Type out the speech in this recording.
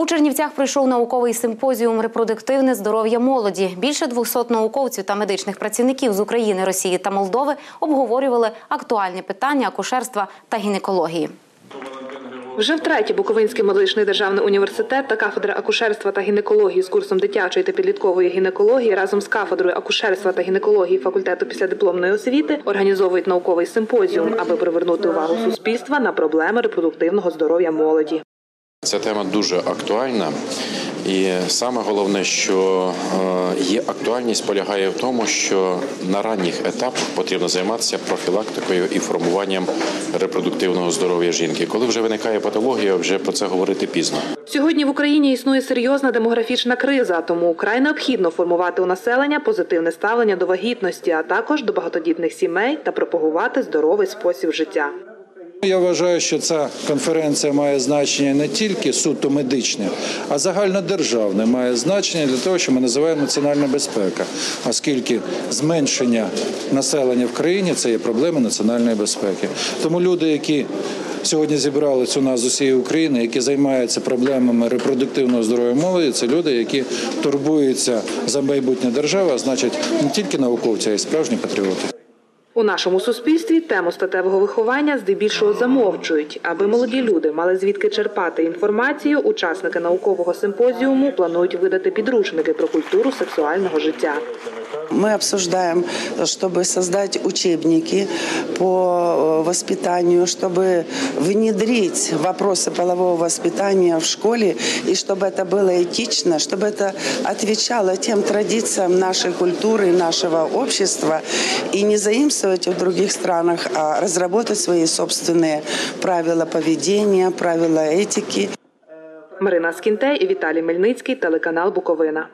У Чернівцях пройшов науковий симпозіум Репродуктивне здоров'я молоді. Більше 200 науковців та медичних працівників з України, Росії та Молдови обговорювали актуальні питання акушерства та гінекології. Вже втретє Буковинський медичний державний університет та кафедра акушерства та гінекології з курсом дитячої та підліткової гінекології разом з кафедрою акушерства та гінекології факультету післядипломної освіти організовують науковий симпозіум, аби привернути увагу суспільства на проблеми репродуктивного здоров'я молоді. Ця тема дуже актуальна, і саме головне, що е, її актуальність полягає в тому, що на ранніх етапах потрібно займатися профілактикою і формуванням репродуктивного здоров'я жінки. Коли вже виникає патологія, вже про це говорити пізно. Сьогодні в Україні існує серйозна демографічна криза, тому вкрай необхідно формувати у населення позитивне ставлення до вагітності, а також до багатодітних сімей та пропагувати здоровий спосіб життя. Я вважаю, що ця конференція має значення не тільки суто медичне, а загальнодержавне має значення для того, що ми називаємо національна безпека, оскільки зменшення населення в країні це є проблема національної безпеки. Тому люди, які сьогодні зібрались у нас з усієї України, які займаються проблемами репродуктивного здоров'я молоді, це люди, які турбуються за майбутнє держави, а значить не тільки науковці, а й справжні патріоти. У нашому суспільстві тему статевого виховання здебільшого замовчують. Аби молоді люди мали звідки черпати інформацію, учасники наукового симпозіуму планують видати підручники про культуру сексуального життя. Мы обсуждаем, чтобы создать учебники по э, воспитанию, чтобы внедрить вопросы полового воспитания в школе, и чтобы это было этично, чтобы это отвечало тем традициям нашей культуры, нашего общества, и не заимствовать в других странах, а разработать свои собственные правила поведения, правила этики. Марина Скінтей і Віталій Мельницький, телеканал Буковина.